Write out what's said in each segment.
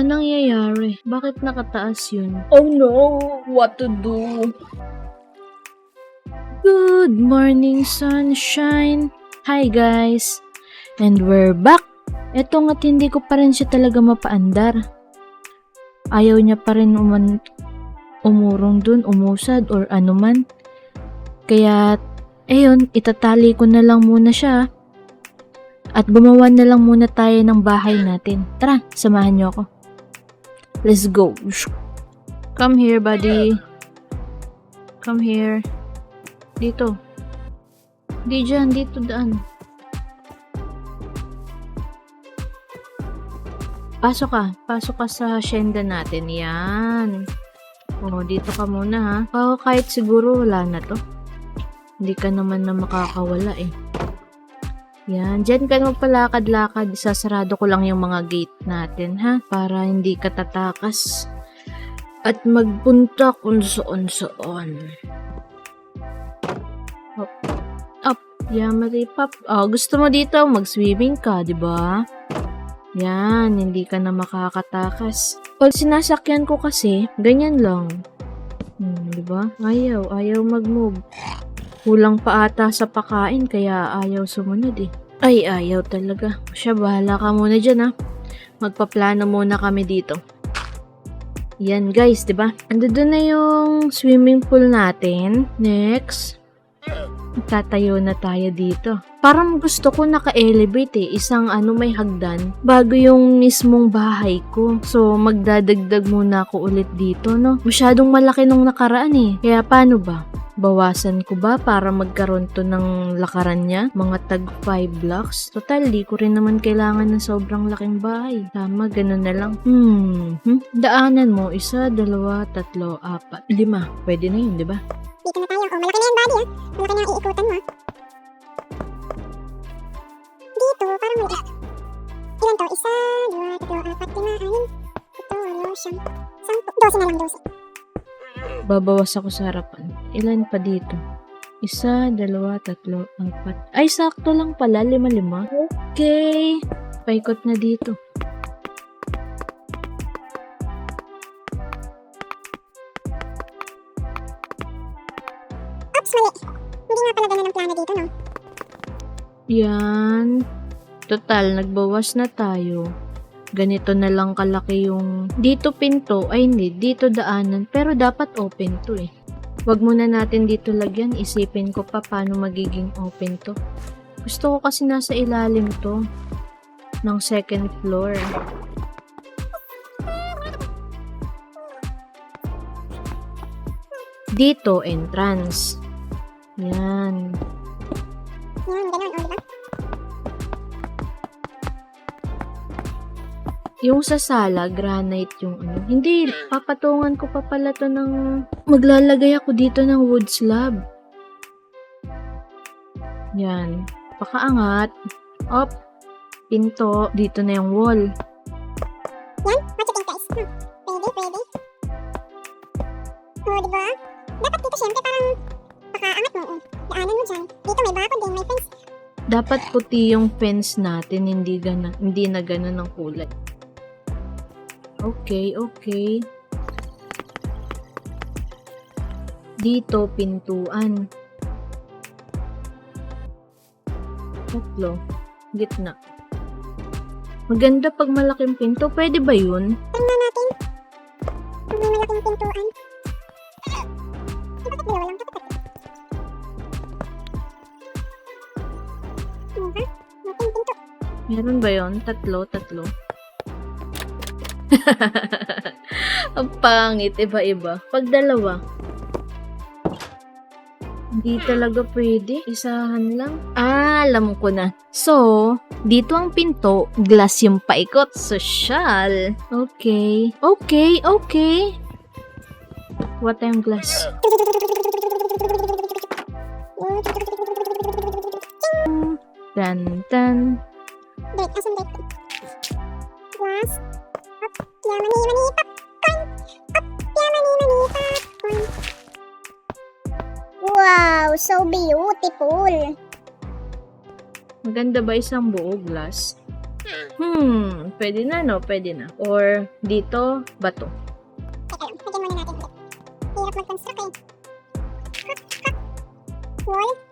Anong nangyayari? Bakit nakataas yun? Oh no, what to do? Good morning, sunshine! Hi guys! And we're back! Eto nga't hindi ko pa rin siya talaga mapaandar. Ayaw niya pa rin uman umurong dun, umusad, or ano man. Kaya, ayun, itatali ko na lang muna siya. At gumawa na lang muna tayo ng bahay natin. Tara, samahan niyo ako. Let's go. Come here, buddy. Come here. Dito. Di dyan, dito daan. Pasok ka. Pasok ka sa asyenda natin. Yan. O, dito ka muna ha. O, kahit siguro wala na to. Hindi ka naman na makakawala eh. Yan. Diyan ka magpalakad-lakad. Sasarado ko lang yung mga gate natin ha. Para hindi ka tatakas. At magpunta kung saan-saan. Up. Up. Yamari pop. Oh, gusto mo dito mag-swimming ka, di ba? Yan, hindi ka na makakatakas. Pag sinasakyan ko kasi, ganyan lang. Hmm, di ba? Ayaw, ayaw mag-move. Kulang pa ata sa pakain, kaya ayaw sumunod eh. Ay, ayaw talaga. Siya, bahala ka muna dyan ha. Magpaplano muna kami dito. Yan guys, di ba? Ando na yung swimming pool natin. Next. Tatayo na tayo dito. Parang gusto ko naka-elevate eh. Isang ano may hagdan bago yung mismong bahay ko. So, magdadagdag muna ako ulit dito, no? Masyadong malaki nung nakaraan eh. Kaya paano ba? Bawasan ko ba para magkaroon to ng lakaran niya? Mga tag 5 blocks? Total, di ko rin naman kailangan ng sobrang laking bahay. Tama, ganun na lang. Hmm, hmm? Daanan mo, isa, dalawa, tatlo, apat, lima. Pwede na yun, di ba? Dito na tayo. Oh, malaki na yan, buddy, ah. Malaki na ang iikutan mo. Dito, parang may... Ilan to? Isa, dua, tatlo, apat, lima, anim, ito, walo, siyam, sampu, dose na lang, dose. Babawas ako sa harapan. Ilan pa dito? Isa, dalawa, tatlo, apat. Ay, sakto lang pala. Lima-lima. Okay. Paikot na dito. Yan. Total, nagbawas na tayo. Ganito na lang kalaki yung... Dito pinto. Ay, hindi. Dito daanan. Pero dapat open to eh. Wag muna natin dito lagyan. Isipin ko pa paano magiging open to. Gusto ko kasi nasa ilalim to. Ng second floor. Dito, entrance. Yan. Yan, ganun, oh, di ba? Yung sa sala, granite yung ano. Hindi, papatungan ko pa pala to ng... Maglalagay ako dito ng wood slab. Yan. Pakaangat. Up. Pinto. Dito na yung wall. Yan, what you think, guys? Hmm. Pwede, pwede. Oh, di ba? Dapat dito, syempre, parang pakaangat mo, oh. Daanan mo dyan. Dito may bako din, may fence. Dapat puti yung fence natin, hindi, gana, hindi na ganun ang kulay. Okay, okay. Dito, pintuan. Tatlo. Gitna. Maganda pag malaking pinto. Pwede ba yun? Tingnan natin. Kung may malaking pintuan. Meron ba yun? Tatlo, tatlo. Ang pangit, iba-iba. Pag dalawa, hindi talaga pwede. Isahan lang. Ah, alam ko na. So, dito ang pinto, glass yung paikot. Social. Okay. Okay, okay. What tayong glass? Tan, tan. Date, asan date ko? Glass. Up, yamani, mani, popcorn. Up, yamani, mani, popcorn. Wow, so beautiful. Maganda ba isang buo glass? Hmm, pwede na no, pwede na. Or dito, bato. Teka lang, lagyan muna natin. Hirap mag-construct eh. Wall.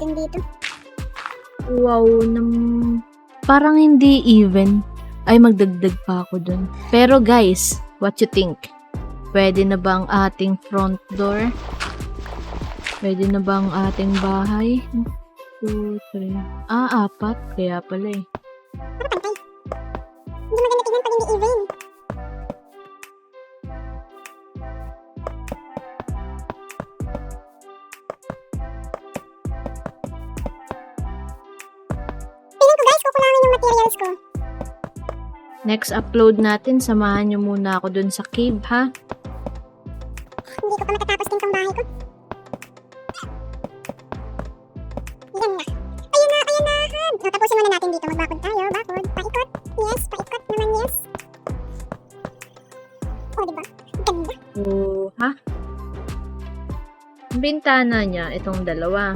Natin dito. Wow, nam... Parang hindi even. Ay, magdagdag pa ako dun. Pero guys, what you think? Pwede na ba ang ating front door? Pwede na ba ang ating bahay? 2, 3. Ah, apat. Kaya pala eh. Hindi maganda tingnan pag hindi even. Next upload natin, samahan nyo muna ako dun sa cave, ha? Hindi ko pa matatapos din tong bahay ko. Yan na. Ayan na, ayan na. Han. O, tapusin muna natin dito. Magbakod tayo. Bakod. Paikot. Yes, paikot naman yes. O, diba? Ganda. Oh, ha? Bintana niya, itong dalawa.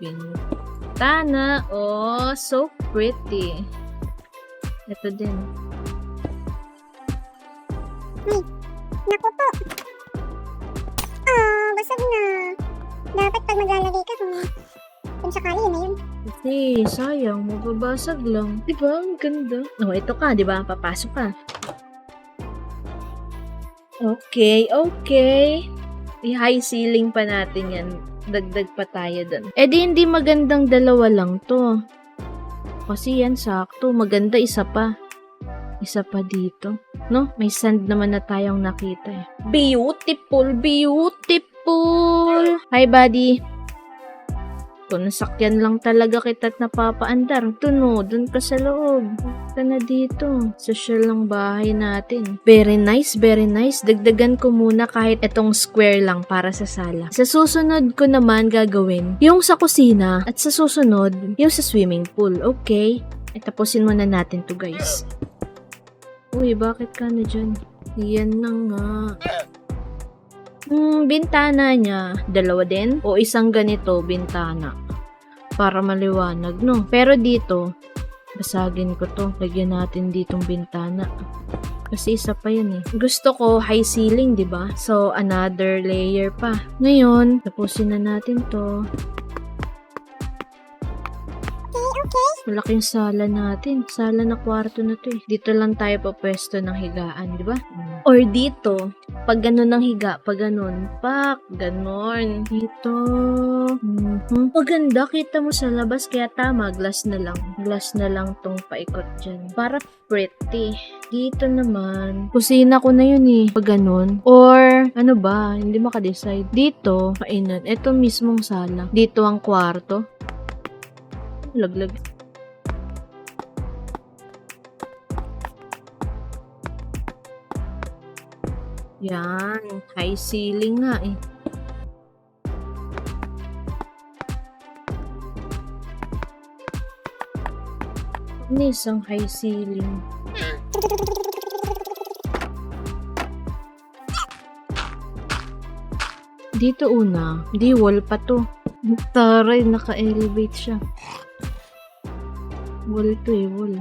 Bintana. Oh, so pretty. Ito din. Naku po. Ah, basag na. Dapat pag maglalagay ka kung kung sakali yun na yun. Kasi, sayang, mababasag lang. Di ba? Ang ganda. Oh, ito ka, di ba? Papasok ka. Okay, okay. I-high ceiling pa natin yan. Dagdag pa tayo dun. Eh di hindi magandang dalawa lang to. Kasi yan sakto. Maganda isa pa. Isa pa dito. No? May sand naman na tayong nakita eh. Beautiful, beautiful! Hi, buddy. Kung nasakyan lang talaga kita at napapaandar, ito no, dun ka sa loob. Ka na dito. Social lang bahay natin. Very nice, very nice. Dagdagan ko muna kahit itong square lang para sa sala. Sa susunod ko naman gagawin yung sa kusina at sa susunod yung sa swimming pool. Okay? E tapusin muna natin to guys. Uy, bakit ka na dyan? Yan na nga. Hmm, bintana niya, dalawa din? O isang ganito, bintana? Para maliwanag, no? Pero dito, basagin ko to. Lagyan natin ditong bintana. Kasi isa pa yan eh. Gusto ko high ceiling, di ba? So, another layer pa. Ngayon, tapusin na natin to. Okay, okay. Malaking sala natin. Sala na kwarto na to eh. Dito lang tayo papwesto ng higaan, di ba? Or dito, pag ganun ang higa, pag ganun, pak, ganun. Dito. Mhm. Maganda, kita mo sa labas, kaya tama, glass na lang. Glass na lang tong paikot dyan. Para pretty. Dito naman, kusina ko na yun eh. Pag ganun. Or, ano ba, hindi makadecide. Dito, kainan. Ito mismong sala. Dito ang kwarto. Laglag. Yan, high ceiling nga eh. Ano isang high ceiling? Dito una, di wall pa to. Taray, naka-elevate siya. Wall to eh, wall.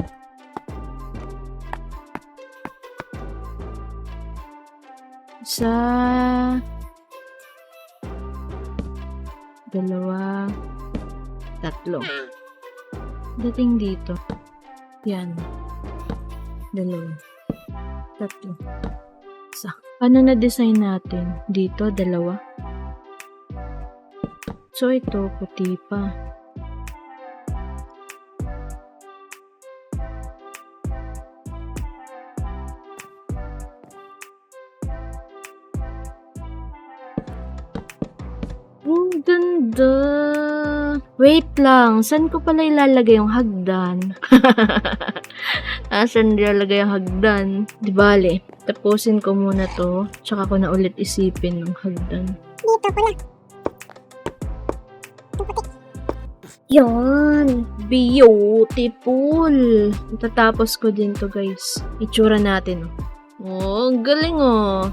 Sa dalawa, tatlo. Dating dito. Yan. Dalawa. Tatlo. Isa. Paano na-design natin? Dito, dalawa. So, ito, puti pa. Ang ganda. Wait lang, saan ko pala ilalagay yung hagdan? Asan ilalagay yung hagdan? Di bale, tapusin ko muna to, tsaka ko na ulit isipin ng hagdan. Dito pala. Yun. Beautiful! Tatapos ko din to guys. Itsura natin oh. Oh, ang galing oh.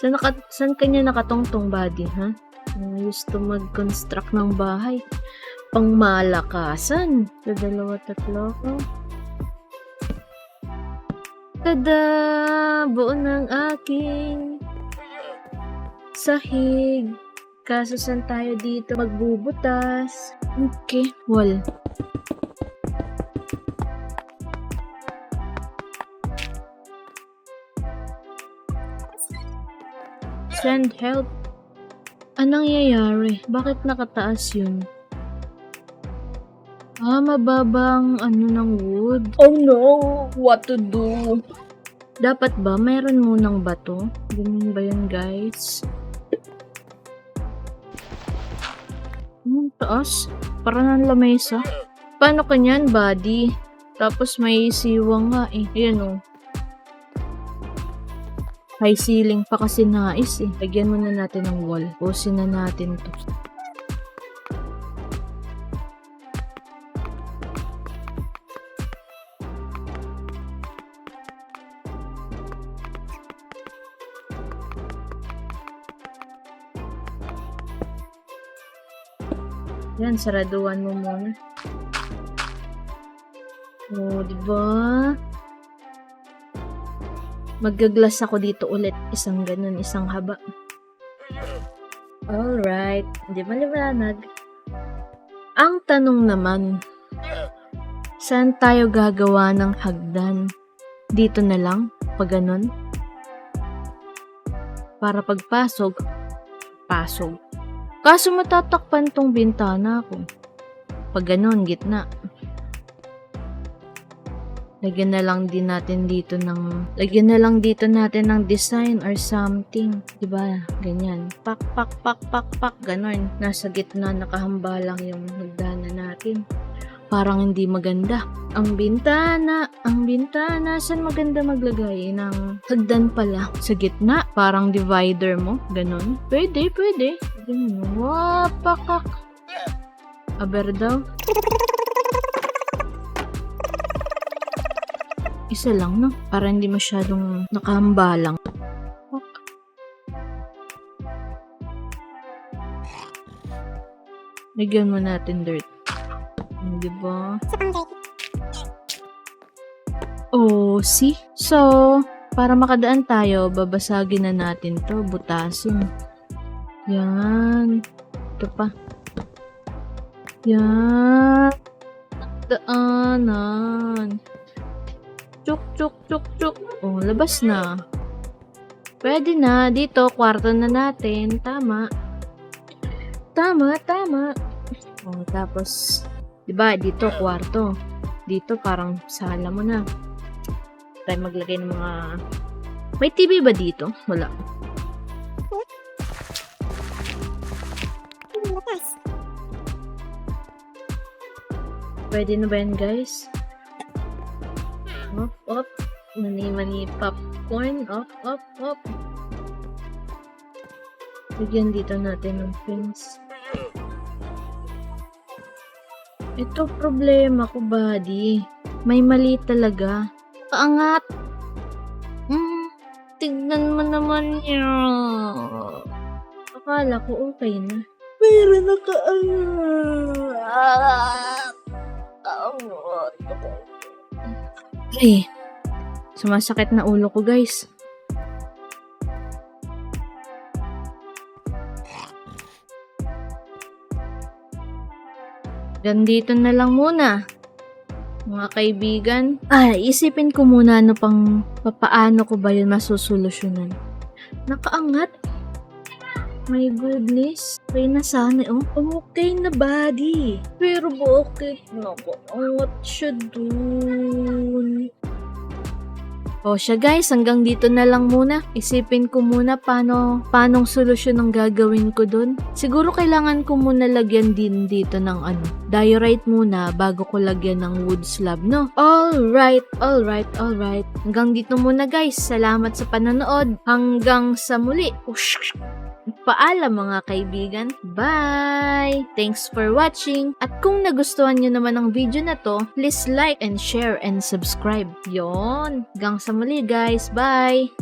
Saan, naka, saan kanya nakatongtong body, ha? Uh, used to mag-construct ng bahay. Pang malakasan. Sa dalawa, tatlo ko. Tada! Buo ng aking sahig. Kaso saan tayo dito magbubutas? Okay, wall. Send help. Anong nangyayari? Bakit nakataas yun? Ah, mababang ano ng wood. Oh no, what to do? Dapat ba mayroon munang bato? Ganyan ba yun, guys? Hmm, taas. Para ng lamesa. Paano kanyan, buddy? Tapos may siwang nga eh. Ayan o. High ceiling pa kasi nais eh. Lagyan muna natin ng wall. Pusin na natin to. Yan, saraduan mo muna. O, di ba? Magaglas ako dito ulit. Isang ganun, isang haba. Alright. Di ba liwanag? Ang tanong naman, saan tayo gagawa ng hagdan? Dito na lang? Pag ganun? Para pagpasok, pasok. Kaso matatakpan tong bintana ko. Pag ganon, gitna. Lagyan na lang din natin dito ng... Lagyan na lang dito natin ng design or something. Diba? Ganyan. Pak, pak, pak, pak, pak. Ganon. Nasa gitna, nakahamba lang yung hagdana natin. Parang hindi maganda. Ang bintana, ang bintana, saan maganda maglagay ng hagdan pala? Sa gitna, parang divider mo, ganon. Pwede, pwede. Ganun. Wapakak. Aber daw. Isa lang, no? Para hindi masyadong nakahamba lang. Pak. Lagyan mo natin dirt. Di ba? Oh, see? So, para makadaan tayo, babasagin na natin to, butasin. Yan. Ito pa. Yan. Daanan. Chuk, chuk, chuk, chuk. Oh, labas na. Pwede na. Dito, kwarto na natin. Tama. Tama, tama. Oh, tapos, di ba dito, kwarto. Dito, parang sala mo na. Tayo maglagay ng mga... May TV ba dito? Wala. Pwede na ba yan, guys? Up, up. Mani-mani popcorn. Up, up, up. Bigyan dito natin ng pins. Ito problema ko, buddy. May mali talaga. Kaangat. Hmm, tignan mo naman yan. Akala ko okay na. Pero nakaangat. Ay, sumasakit na ulo ko, guys. Gandito na lang muna. Mga kaibigan. Ah, isipin ko muna ano pang papaano ko ba yun masusolusyonan. Nakaangat. My goodness. Okay na sana. Oh, okay na body. Pero bakit nakaangat siya dun? O siya guys, hanggang dito na lang muna. Isipin ko muna paano, paanong solusyon ang gagawin ko dun. Siguro kailangan ko muna lagyan din dito ng ano, diorite muna bago ko lagyan ng wood slab, no? Alright, alright, alright. Hanggang dito muna guys. Salamat sa panonood. Hanggang sa muli. Ush! Paalam mga kaibigan. Bye! Thanks for watching. At kung nagustuhan nyo naman ang video na to, please like and share and subscribe. Yon. Hanggang sa muli guys. Bye!